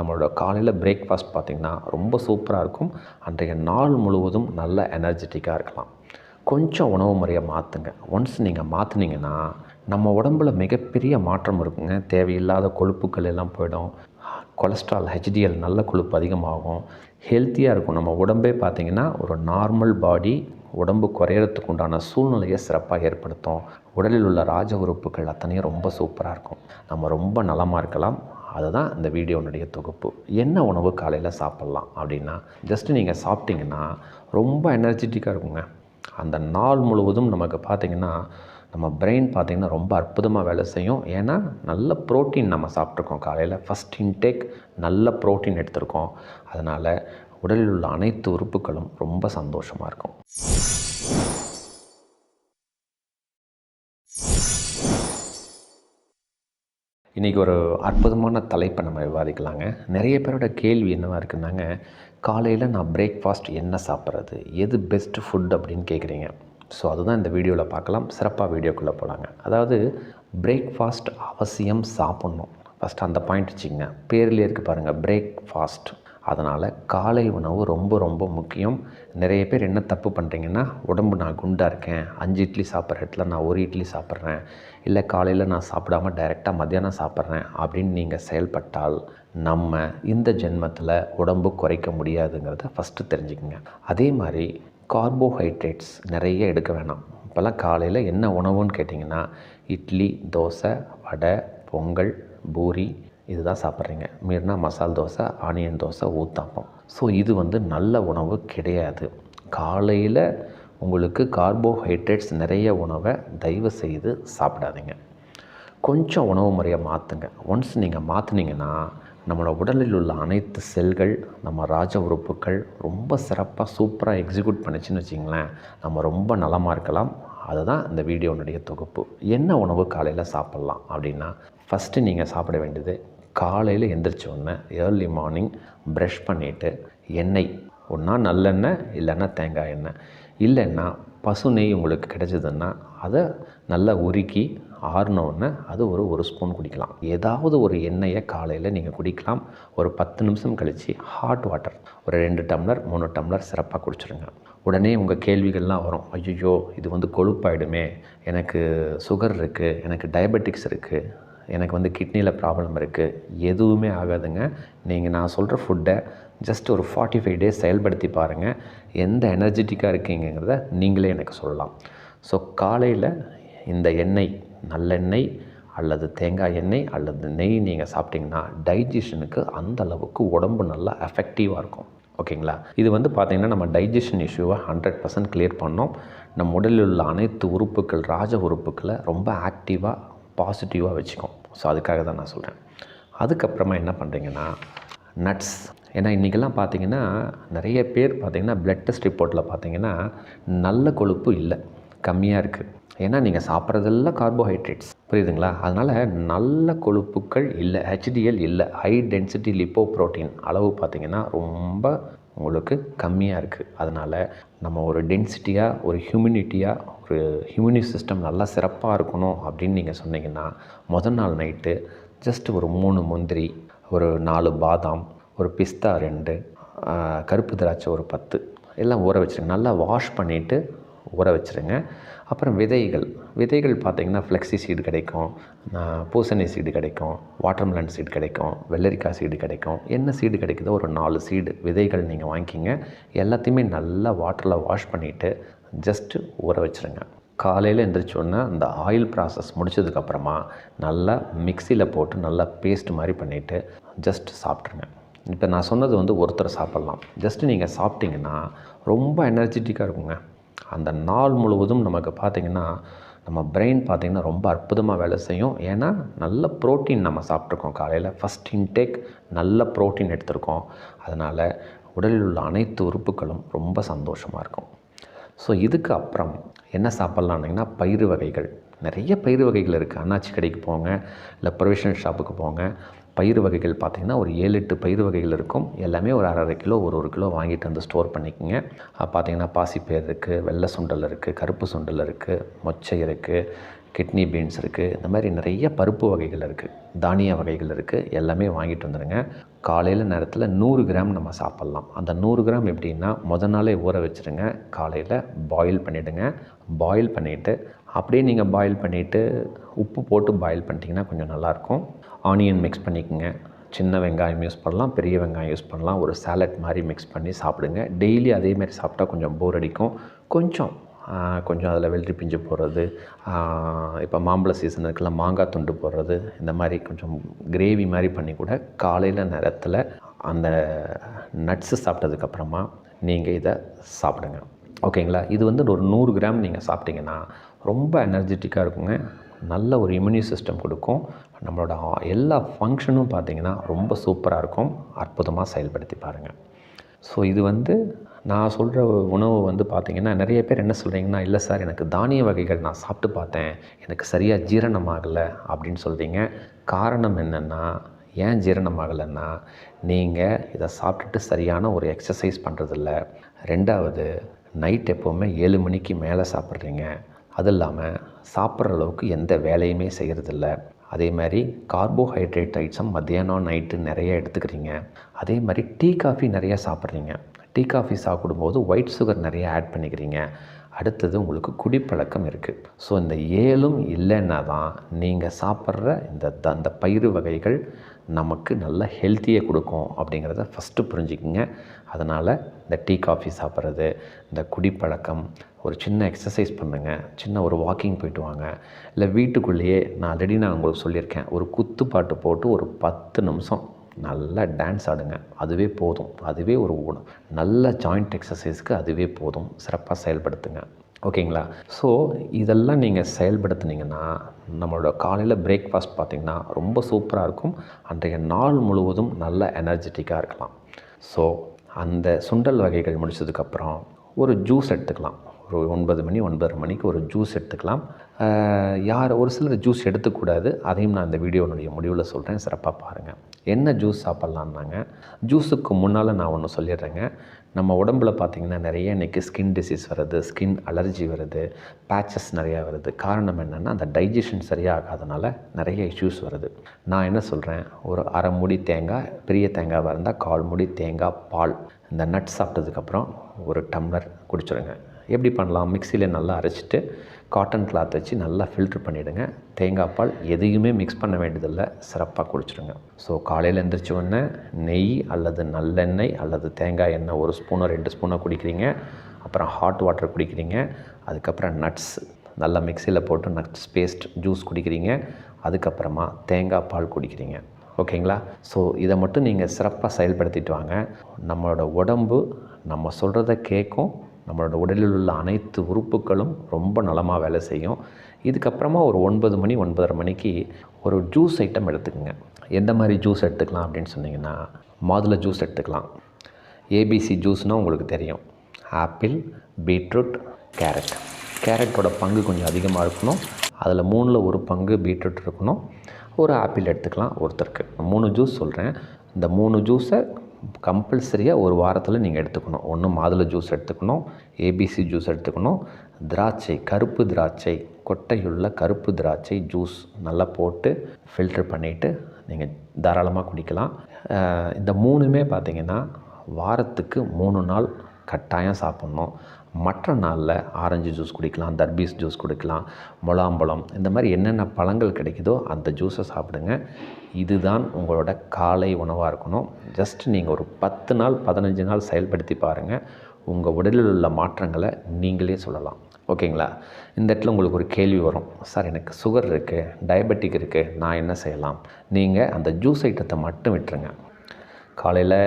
நம்மளோட காலையில் பிரேக்ஃபாஸ்ட் பார்த்திங்கன்னா ரொம்ப சூப்பராக இருக்கும். அன்றைய நாள் முழுவதும் நல்ல எனர்ஜெட்டிக்காக இருக்கலாம். கொஞ்சம் உணவு முறையை மாற்றுங்க ஒன்ஸ் நீங்கள் மாற்றுனீங்கன்னா நம்ம உடம்புல மிகப்பெரிய மாற்றம் இருக்குங்க. தேவையில்லாத கொழுப்புக்கள் எல்லாம் போயிடும். கொலஸ்ட்ரால் ஹெச்டிஎல் நல்ல கொழுப்பு அதிகமாகும். ஹெல்த்தியாக இருக்கும். நம்ம உடம்பே பார்த்திங்கன்னா ஒரு நார்மல் பாடி உடம்பு குறையறதுக்கு உண்டான சூழ்நிலையை சிறப்பாக ஏற்படுத்தும். உடலில் உள்ள ராஜ உறுப்புகள் அத்தனையும் ரொம்ப சூப்பராக இருக்கும். நம்ம ரொம்ப நலமாக இருக்கலாம். அதுதான் இந்த வீடியோனுடைய தொகுப்பு. என்ன உணவு காலையில் சாப்பிட்லாம் அப்படின்னா ஜஸ்ட்டு நீங்கள் சாப்பிட்டிங்கன்னா ரொம்ப எனர்ஜெட்டிக்காக இருக்குங்க. அந்த நாள் முழுவதும் நமக்கு பார்த்திங்கன்னா நம்ம பிரெயின் பார்த்திங்கன்னா ரொம்ப அற்புதமாக வேலை செய்யும். ஏன்னா நல்ல ப்ரோட்டீன் நம்ம சாப்பிட்ருக்கோம் காலையில். ஃபஸ்ட் இன்டேக் நல்ல ப்ரோட்டீன் எடுத்திருக்கோம். அதனால் உடலில் உள்ள அனைத்து உறுப்புகளும் ரொம்ப சந்தோஷமாக இருக்கும். இன்றைக்கி ஒரு அற்புதமான தலைப்பை நம்ம விவாதிக்கலாங்க. நிறைய பேரோட கேள்வி என்னவாக இருக்குன்னாங்க காலையில் நான் பிரேக்ஃபாஸ்ட் என்ன சாப்பிட்றது? எது பெஸ்ட் ஃபுட் அப்படின்னு கேட்குறீங்க ஸோ அதுதான் இந்த வீடியோவில் பார்க்கலாம். சிறப்பாக வீடியோக்குள்ளே போகலாங்க அதாவது பிரேக்ஃபாஸ்ட் அவசியம் சாப்பிட்ணும். ஃபஸ்ட் அந்த பாயிண்ட் வச்சுங்க பேர்லேயே இருக்குது பாருங்கள் பிரேக்ஃபாஸ்ட் அதனால் காலை உணவு ரொம்ப ரொம்ப முக்கியம். நிறைய பேர் என்ன தப்பு பண்ணுறீங்கன்னா உடம்பு நான் குண்டாக இருக்கேன் அஞ்சு இட்லி சாப்பிட்ற இடத்துல நான் ஒரு இட்லி சாப்பிட்றேன் இல்லை காலையில் நான் சாப்பிடாம டைரெக்டாக மத்தியானம் சாப்பிட்றேன் அப்படின்னு நீங்கள் செயல்பட்டால் நம்ம இந்த ஜென்மத்தில் உடம்பு குறைக்க முடியாதுங்கிறத ஃபஸ்ட்டு தெரிஞ்சுக்கங்க. அதே மாதிரி கார்போஹைட்ரேட்ஸ் நிறைய எடுக்க வேணாம். இப்போல்லாம் காலையில் என்ன உணவுன்னு கேட்டிங்கன்னா இட்லி தோசை வடை பொங்கல் பூரி இதுதான் சாப்பிட்றீங்க. மீறினா மசால் தோசை ஆனியன் தோசை ஊத்தாப்பம். ஸோ இது வந்து நல்ல உணவு கிடையாது. காலையில் உங்களுக்கு கார்போஹைட்ரேட்ஸ் நிறைய உணவை தயவு செய்து சாப்பிடாதீங்க. கொஞ்சம் உணவு முறையை மாற்றுங்க ஒன்ஸ் நீங்கள் மாற்றுனீங்கன்னா நம்மளோட உடலில் உள்ள அனைத்து செல்கள் நம்ம ராஜ உறுப்புகள் ரொம்ப சிறப்பாக சூப்பராக எக்ஸிக்யூட் பண்ணிச்சுன்னு வச்சிங்களேன் நம்ம ரொம்ப நலமாக இருக்கலாம். அதுதான் இந்த வீடியோனுடைய தொகுப்பு. என்ன உணவு காலையில் சாப்பிட்லாம் அப்படின்னா ஃபஸ்ட்டு நீங்கள் சாப்பிட வேண்டியது காலையில் எந்திரிச்ச உடனே ஏர்லி மார்னிங் ப்ரஷ் பண்ணிவிட்டு எண்ணெய். ஒன்றா நல்லெண்ணெய் இல்லைன்னா தேங்காய் எண்ணெய். இல்லைன்னா பசு நெய் உங்களுக்கு கிடைச்சதுன்னா அதை நல்லா உருக்கி ஆறினோடனே அது ஒரு ஒரு ஸ்பூன் குடிக்கலாம். ஏதாவது ஒரு எண்ணெயை காலையில் நீங்கள் குடிக்கலாம். ஒரு பத்து நிமிஷம் கழித்து ஹாட் வாட்டர் ஒரு ரெண்டு டம்ளர் மூணு டம்ளர் சிறப்பாக குடிச்சிருங்க. உடனே உங்கள் கேள்விகள்லாம் வரும். ஐயோ இது வந்து கொழுப்பாயிடுமே. எனக்கு சுகர் இருக்குது எனக்கு டயபெட்டிக்ஸ் இருக்குது எனக்கு வந்து கிட்னியில் ப்ராப்ளம் இருக்குது எதுவுமே ஆகாதுங்க. நீங்கள் நான் சொல்கிற ஃபுட்டை ஜஸ்ட் ஒரு ஃபார்ட்டி ஃபைவ் டேஸ் செயல்படுத்தி பாருங்கள் எந்த எனர்ஜெட்டிக்காக இருக்கீங்கிறத நீங்களே எனக்கு சொல்லலாம். ஸோ காலையில் இந்த எண்ணெய் நல்லெண்ணெய் அல்லது தேங்காய் எண்ணெய் அல்லது நெய் நீங்கள் சாப்பிட்டிங்கன்னா டைஜஷனுக்கு அந்த அளவுக்கு உடம்பு நல்லா எஃபெக்டிவாக இருக்கும். ஓகேங்களா? இது வந்து பார்த்திங்கன்னா நம்ம டைஜஷன் இஷ்யூவை ஹண்ட்ரட் பர்சன்ட் கிளியர் பண்ணோம். நம்ம உடலில் உள்ள அனைத்து உறுப்புகள் ராஜ உறுப்புக்களை ரொம்ப ஆக்டிவாக பாசிட்டிவாக வச்சுக்கும். ஸோ அதுக்காக தான் நான் சொல்கிறேன் அதுக்கப்புறமா என்ன பண்ணுறீங்கன்னா நட்ஸ் ஏன்னா இன்றைக்கெல்லாம் பார்த்தீங்கன்னா நிறைய பேர் பார்த்திங்கன்னா பிளட் டெஸ்ட் ரிப்போர்ட்டில் பார்த்தீங்கன்னா நல்ல கொழுப்பு இல்லை. கம்மியாக இருக்குது ஏன்னா நீங்கள் சாப்பிட்றதெல்லாம் கார்போஹைட்ரேட்ஸ் புரியுதுங்களா? அதனால் நல்ல கொழுப்புக்கள் இல்லை. ஹெச்டிஎல் இல்லை. ஹை டென்சிட்டி லிப்போ ப்ரோட்டீன் அளவு பார்த்திங்கன்னா ரொம்ப உங்களுக்கு கம்மியாக இருக்குது அதனால் நம்ம ஒரு டென்சிட்டியாக ஒரு ஹியூமினிட்டியாக ஒரு ஹியூமினி சிஸ்டம் நல்லா சிறப்பாக இருக்கணும் அப்படின்னு நீங்கள் சொன்னீங்கன்னா முதல் நாள் நைட்டு ஜஸ்ட் ஒரு மூணு முந்திரி ஒரு நாலு பாதாம் ஒரு பிஸ்தா ரெண்டு கருப்பு திராட்சை ஒரு பத்து எல்லாம் ஊற வச்சுருங்க. நல்லா வாஷ் பண்ணிவிட்டு ஊற வச்சுருங்க. அப்புறம் விதைகள் விதைகள் பார்த்திங்கன்னா ஃப்ளெக்ஸி சீடு கிடைக்கும் பூசணி சீடு கிடைக்கும் வாட்டர்மெலன் சீடு கிடைக்கும் வெள்ளரிக்காய் சீடு கிடைக்கும். என்ன சீடு கிடைக்குதோ ஒரு நாலு சீடு விதைகள் நீங்கள் வாங்கிக்கிங்க. எல்லாத்தையுமே நல்லா வாட்டரில் வாஷ் பண்ணிவிட்டு ஜஸ்ட்டு ஊற வச்சுருங்க. காலையில் எழுந்திரிச்சோன்னா அந்த ஆயில் ப்ராசஸ் முடிச்சதுக்கப்புறமா நல்லா மிக்சியில் போட்டு நல்லா பேஸ்ட் மாதிரி பண்ணிவிட்டு ஜஸ்ட் சாப்பிட்ருங்க இப்போ நான் சொன்னது வந்து ஒருத்தர் சாப்பிட்லாம். ஜஸ்ட்டு நீங்கள் சாப்பிட்டிங்கன்னா ரொம்ப எனர்ஜெட்டிக்காக இருக்குங்க. அந்த நாள் முழுவதும் நமக்கு பார்த்திங்கன்னா நம்ம பிரெயின் பார்த்திங்கன்னா ரொம்ப அற்புதமாக வேலை செய்யும். ஏன்னா நல்ல ப்ரோட்டீன் நம்ம சாப்பிட்ருக்கோம் காலையில். ஃபஸ்ட் இன்டேக் நல்ல ப்ரோட்டீன் எடுத்திருக்கோம். அதனால் உடலில் உள்ள அனைத்து உறுப்புகளும் ரொம்ப சந்தோஷமாக இருக்கும். ஸோ இதுக்கு அப்புறம் என்ன சாப்பிட்லான்னிங்கன்னா பயிறு வகைகள். நிறைய பயிறு வகைகள் இருக்குது அண்ணாச்சி கடைக்கு போங்க இல்லை ப்ரொவிஷனல் ஷாப்புக்கு போங்க. பயிறு வகைகள் பார்த்திங்கன்னா ஒரு ஏழு எட்டு பயிர் வகைகள் இருக்கும். எல்லாமே ஒரு அரை அரை கிலோ ஒரு ஒரு கிலோ வாங்கிட்டு வந்து ஸ்டோர் பண்ணிக்கோங்க. பார்த்திங்கன்னா பாசிப்பயிர் இருக்குது வெள்ளை சுண்டல் இருக்குது கருப்பு சுண்டல் இருக்குது மொச்சை இருக்குது கிட்னி பீன்ஸ் இருக்குது இந்த மாதிரி நிறைய பருப்பு வகைகள் இருக்குது தானிய வகைகள் இருக்குது எல்லாமே வாங்கிட்டு வந்துடுங்க காலையில் நேரத்தில் நூறு கிராம் நம்ம சாப்பிட்லாம். அந்த நூறு கிராம் எப்படின்னா முத நாளே ஊற வச்சுருங்க. காலையில் பாயில் பண்ணிவிடுங்க பாயில் பண்ணிவிட்டு அப்படியே நீங்கள் பாயில் பண்ணிவிட்டு உப்பு போட்டு பாயில் பண்ணிட்டீங்கன்னா கொஞ்சம் நல்லாயிருக்கும் ஆனியன் மிக்ஸ் பண்ணிக்கோங்க. சின்ன வெங்காயம் யூஸ் பண்ணலாம் பெரிய வெங்காயம் யூஸ் பண்ணலாம். ஒரு சாலட் மாதிரி மிக்ஸ் பண்ணி சாப்பிடுங்க. டெய்லி அதேமாதிரி சாப்பிட்டா கொஞ்சம் போர் அடிக்கும். கொஞ்சம் கொஞ்சம் அதில் வெள்ளரி பிஞ்சு போடுறது இப்போ மாம்பழ சீசன் இருக்குல்ல மாங்காய் துண்டு போடுறது இந்த மாதிரி கொஞ்சம் கிரேவி மாதிரி பண்ணி கூட காலையில் நேரத்தில் அந்த நட்ஸு சாப்பிட்டதுக்கப்புறமா நீங்கள் இதை சாப்பிடுங்க. ஓகேங்களா இது வந்து ஒரு நூறு கிராம் நீங்கள் சாப்பிட்டீங்கன்னா ரொம்ப எனர்ஜெட்டிக்காக இருக்குங்க. நல்ல ஒரு இம்யூனி சிஸ்டம் கொடுக்கும். நம்மளோட எல்லா ஃபங்க்ஷனும் பார்த்திங்கன்னா ரொம்ப சூப்பராக இருக்கும். அற்புதமாக செயல்படுத்தி பாருங்கள் ஸோ இது வந்து நான் சொல்கிற உணவு வந்து பார்த்திங்கன்னா நிறைய பேர் என்ன சொல்கிறீங்கன்னா இல்லை சார் எனக்கு தானிய வகைகள் நான் சாப்பிட்டு பார்த்தேன். எனக்கு சரியாக ஜீரணமாகலை அப்படின்னு சொல்கிறீங்க காரணம் என்னென்னா ஏன் ஜீரணமாகலைன்னா நீங்கள் இதை சாப்பிட்டுட்டு சரியான ஒரு எக்ஸசைஸ் பண்ணுறதில்ல ரெண்டாவது நைட் எப்போவுமே ஏழு மணிக்கு மேலே சாப்பிட்றீங்க. அது இல்லாமல் சாப்பிட்ற அளவுக்கு எந்த வேலையுமே செய்கிறதில்ல அதே மாதிரி கார்போஹைட்ரேட் ஐட்டம் மத்தியானம் நைட்டு நிறைய எடுத்துக்கிறீங்க. அதே மாதிரி டீ காஃபி நிறைய சாப்பிட்றீங்க. டீ காஃபி சாப்பிடும்போது ஒயிட் சுகர் நிறைய ஆட் பண்ணிக்கிறீங்க. அடுத்தது உங்களுக்கு குடிப்பழக்கம் இருக்குது ஸோ இந்த ஏழும் இல்லைன்னா தான் நீங்கள் சாப்பிட்ற இந்த த- அந்த பயிறு வகைகள் நமக்கு நல்ல ஹெல்த்தியை கொடுக்கும் அப்படிங்கிறத ஃபஸ்ட்டு புரிஞ்சுக்குங்க. அதனால் இந்த டீ காஃபி சாப்பிட்றது இந்த குடிப்பழக்கம் ஒரு சின்ன எக்ஸசைஸ் பண்ணுங்கள் சின்ன ஒரு வாக்கிங் போயிட்டு வாங்க. இல்லை வீட்டுக்குள்ளேயே நான் ஆல்ரெடி நான் உங்களுக்கு சொல்லியிருக்கேன். ஒரு குத்து பாட்டு போட்டு ஒரு பத்து நிமிஷம் நல்லா டான்ஸ் ஆடுங்க. அதுவே போதும். அதுவே ஒரு உண- நல்ல ஜாயிண்ட் எக்ஸசைஸ்க்கு அதுவே போதும். சிறப்பாக செயல்படுத்துங்க. ஓகேங்களா? ஸோ இதெல்லாம் நீங்கள் செயல்படுத்துனீங்கன்னா நம்மளோட காலையில் பிரேக்ஃபாஸ்ட் பார்த்திங்கன்னா ரொம்ப சூப்பராக இருக்கும். அன்றைய நாள் முழுவதும் நல்ல எனர்ஜெட்டிக்காக இருக்கலாம். ஸோ அந்த சுண்டல் வகைகள் முடிச்சதுக்கப்புறம் ஒரு ஜூஸ் எடுத்துக்கலாம். ஒரு ஒன்பது மணி ஒன்பதரை மணிக்கு ஒரு ஜூஸ் எடுத்துக்கலாம். யார் ஒரு சிலர் ஜூஸ் எடுத்துக்கூடாது. அதையும் நான் இந்த வீடியோனுடைய முடிவில் சொல்கிறேன் சிறப்பாக பாருங்கள் என்ன ஜூஸ் சாப்பிட்லான்னாங்க? ஜூஸுக்கு முன்னால் நான் ஒன்று சொல்லிடுறேங்க. நம்ம உடம்புல பார்த்திங்கன்னா நிறைய இன்றைக்கி ஸ்கின் டிசீஸ் வருது ஸ்கின் அலர்ஜி வருது பேச்சஸ் நிறையா வருது. காரணம் என்னென்னா அந்த டைஜஷன் சரியாகாதனால நிறைய இஷ்யூஸ் வருது. நான் என்ன சொல்கிறேன் ஒரு அரை மூடி தேங்காய் பெரிய தேங்காவாக இருந்தால் கால் மூடி தேங்காய் பால் இந்த நட் சாப்பிட்டதுக்கப்புறம் ஒரு டம்ளர் குடிச்சிடுங்க எப்படி பண்ணலாம்? மிக்சியில் நல்லா அரைச்சிட்டு காட்டன் கிளாத் வச்சு நல்லா ஃபில்ட்ரு பண்ணிவிடுங்க தேங்காய் பால் எதையுமே மிக்ஸ் பண்ண வேண்டியதில்லை. சிறப்பாக குடிச்சிடுங்க. ஸோ காலையில் எந்திரிச்ச உடனே நெய் அல்லது நல்லெண்ணெய் அல்லது தேங்காய் எண்ணெய் ஒரு ஸ்பூனோ ரெண்டு ஸ்பூனோ குடிக்கிறீங்க. அப்புறம் ஹாட் வாட்டர் குடிக்கிறீங்க. அதுக்கப்புறம் நட்ஸ் நல்லா மிக்சியில் போட்டு நட்ஸ் பேஸ்ட் ஜூஸ் குடிக்கிறீங்க. அதுக்கப்புறமா தேங்காய் பால் குடிக்கிறீங்க. ஓகேங்களா? ஸோ இதை மட்டும் நீங்கள் சிறப்பாக செயல்படுத்திட்டு வாங்க. நம்மளோட உடம்பு நம்ம சொல்கிறத கேட்கும். நம்மளோட உடலில் உள்ள அனைத்து உறுப்புகளும் ரொம்ப நலமாக வேலை செய்யும். இதுக்கப்புறமா ஒரு ஒன்பது மணி ஒன்பதரை மணிக்கு ஒரு ஜூஸ் ஐட்டம் எடுத்துக்கோங்க. எந்த மாதிரி ஜூஸ் எடுத்துக்கலாம் அப்படின்னு சொன்னீங்கன்னா மாதுளை ஜூஸ் எடுத்துக்கலாம். ஏபிசி ஜூஸ்னால் உங்களுக்கு தெரியும். ஆப்பிள் பீட்ரூட் கேரட் கேரட்டோட பங்கு கொஞ்சம் அதிகமாக இருக்கணும். அதில் மூணில் ஒரு பங்கு பீட்ரூட் இருக்கணும். ஒரு ஆப்பிள் எடுத்துக்கலாம் ஒருத்தருக்கு. மூணு ஜூஸ் சொல்கிறேன் இந்த மூணு ஜூஸை கம்பல்சரியாக ஒரு வாரத்தில் நீங்கள் எடுத்துக்கணும். ஒன்று மாதுளை ஜூஸ் எடுத்துக்கணும். ஏபிசி ஜூஸ் எடுத்துக்கணும். திராட்சை கருப்பு திராட்சை கொட்டையுள்ள கருப்பு திராட்சை ஜூஸ் நல்லா போட்டு ஃபில்டர் பண்ணிவிட்டு நீங்கள் தாராளமாக குடிக்கலாம். இந்த மூணுமே பார்த்திங்கன்னா வாரத்துக்கு மூணு நாள் கட்டாயம் சாப்பிட்ணும். மற்ற நாளில் ஆரஞ்சு ஜூஸ் குடிக்கலாம் தர்பீஸ் ஜூஸ் குடிக்கலாம் முலாம்பழம் இந்த மாதிரி என்னென்ன பழங்கள் கிடைக்குதோ அந்த ஜூஸை சாப்பிடுங்க. இதுதான் உங்களோட காலை உணவாக இருக்கணும். ஜஸ்ட் நீங்கள் ஒரு பத்து நாள் பதினஞ்சு நாள் செயல்படுத்தி பாருங்கள் உங்கள் உடலில் உள்ள மாற்றங்களை நீங்களே சொல்லலாம். ஓகேங்களா? இந்த இடத்துல உங்களுக்கு ஒரு கேள்வி வரும். சார் எனக்கு சுகர் இருக்குது டயபெட்டிக் இருக்குது நான் என்ன செய்யலாம்? நீங்கள் அந்த ஜூஸ் ஐட்டத்தை மட்டும் விட்டுருங்க. காலையில்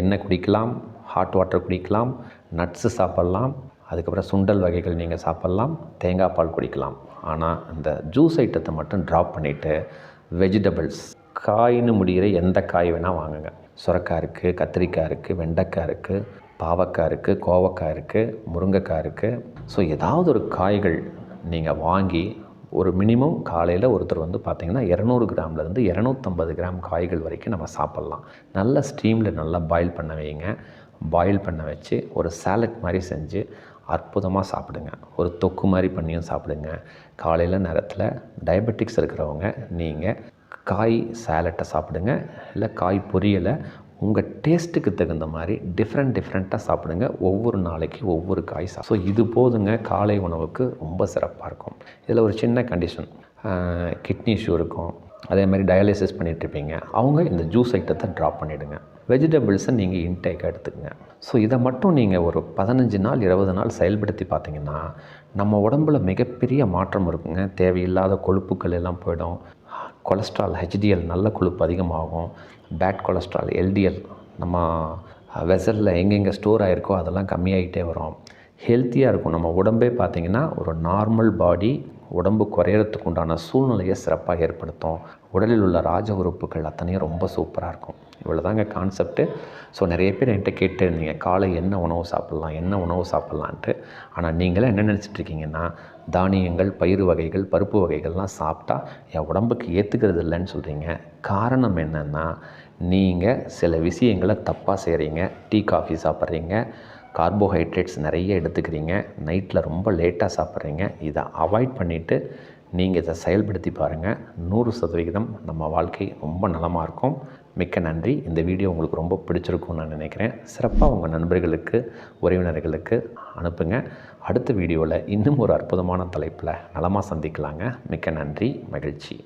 எண்ணெய் குடிக்கலாம் ஹாட் வாட்டர் குடிக்கலாம் நட்ஸு சாப்பிட்லாம் அதுக்கப்புறம் சுண்டல் வகைகள் நீங்கள் சாப்பிட்லாம் தேங்காய் பால் குடிக்கலாம். ஆனால் அந்த ஜூஸ் ஐட்டத்தை மட்டும் ட்ராப் பண்ணிவிட்டு வெஜிடபிள்ஸ் காயின்னு முடிகிற எந்த காய் வேணால் வாங்குங்க. சுரக்காய் இருக்குது கத்திரிக்காய் இருக்குது வெண்டைக்காய் இருக்குது பாவக்காய் இருக்குது கோவக்காய் இருக்குது முருங்கைக்காய் இருக்குது ஸோ ஏதாவது ஒரு காய்கள் நீங்கள் வாங்கி ஒரு மினிமம் காலையில் ஒருத்தர் வந்து பார்த்திங்கன்னா இரநூறு கிராம்லேருந்து இரநூத்தம்பது கிராம் காய்கள் வரைக்கும் நம்ம சாப்பிட்லாம். நல்ல ஸ்டீமில் நல்லா பாயில் பண்ண வைங்க. பாயில் பண்ண வச்சு ஒரு சாலட் மாதிரி செஞ்சு அற்புதமாக சாப்பிடுங்க. ஒரு தொக்கு மாதிரி பண்ணியும் சாப்பிடுங்க. காலையில் நேரத்தில் டயபெட்டிக்ஸ் இருக்கிறவங்க நீங்கள் காய் சேலட்டை சாப்பிடுங்க. இல்லை காய் பொரியலை உங்கள் டேஸ்ட்டுக்கு தகுந்த மாதிரி டிஃப்ரெண்ட் டிஃப்ரெண்ட்டாக சாப்பிடுங்க. ஒவ்வொரு நாளைக்கு ஒவ்வொரு காய் சா ஸோ இது போதுங்க. காலை உணவுக்கு ரொம்ப சிறப்பாக இருக்கும். இதில் ஒரு சின்ன கண்டிஷன் கிட்னி இஷ்யூ இருக்கும். அதே மாதிரி டயாலிசிஸ் பண்ணிகிட்ருப்பீங்க அவங்க இந்த ஜூஸ் ஐட்டத்தை ட்ராப் பண்ணிவிடுங்க வெஜிடபிள்ஸை நீங்கள் இன்டேக்காக எடுத்துக்கங்க. ஸோ இதை மட்டும் நீங்கள் ஒரு பதினஞ்சு நாள் இருபது நாள் செயல்படுத்தி பார்த்தீங்கன்னா நம்ம உடம்புல மிகப்பெரிய மாற்றம் இருக்குங்க. தேவையில்லாத கொழுப்புக்கள் எல்லாம் போயிடும். கொலஸ்ட்ரால் ஹெச்டிஎல் நல்ல கொழுப்பு அதிகமாகும். பேட் கொலஸ்ட்ரால் எல்டிஎல் நம்ம வெசலில் எங்கெங்கே ஸ்டோர் ஆகிருக்கோ அதெல்லாம் கம்மியாகிட்டே வரும். ஹெல்த்தியாக இருக்கும். நம்ம உடம்பே பார்த்திங்கன்னா ஒரு நார்மல் பாடி உடம்பு குறையறதுக்கு உண்டான சூழ்நிலையை சிறப்பாக ஏற்படுத்தும். உடலில் உள்ள ராஜ உறுப்புகள் அத்தனையும் ரொம்ப சூப்பராக இருக்கும். இவ்வளோ தாங்க கான்செப்ட்டு ஸோ நிறைய பேர் என்கிட்ட கேட்டு இருந்தீங்க காலை என்ன உணவு சாப்பிட்லாம்? என்ன உணவு சாப்பிட்லான்ட்டு ஆனால் நீங்களே என்ன நினச்சிட்ருக்கீங்கன்னா தானியங்கள் பயிறு வகைகள் பருப்பு வகைகள்லாம் சாப்பிட்டா என் உடம்புக்கு ஏற்றுக்கிறது இல்லைன்னு சொல்கிறீங்க காரணம் என்னென்னா நீங்கள் சில விஷயங்களை தப்பாக செய்கிறீங்க டீ காஃபி சாப்பிட்றீங்க. கார்போஹைட்ரேட்ஸ் நிறைய எடுத்துக்கிறீங்க. நைட்டில் ரொம்ப லேட்டாக சாப்பிட்றீங்க. இதை அவாய்ட் பண்ணிவிட்டு நீங்கள் இதை செயல்படுத்தி பாருங்கள் நூறு சதவிகிதம் நம்ம வாழ்க்கை ரொம்ப நலமாக இருக்கும். மிக்க நன்றி. இந்த வீடியோ உங்களுக்கு ரொம்ப பிடிச்சிருக்கும்னு நான் நினைக்கிறேன். சிறப்பாக உங்கள் நண்பர்களுக்கு உறவினர்களுக்கு அனுப்புங்க. அடுத்த வீடியோவில் இன்னும் ஒரு அற்புதமான தலைப்பில் நலமாக சந்திக்கலாங்க. மிக்க நன்றி. மகிழ்ச்சி.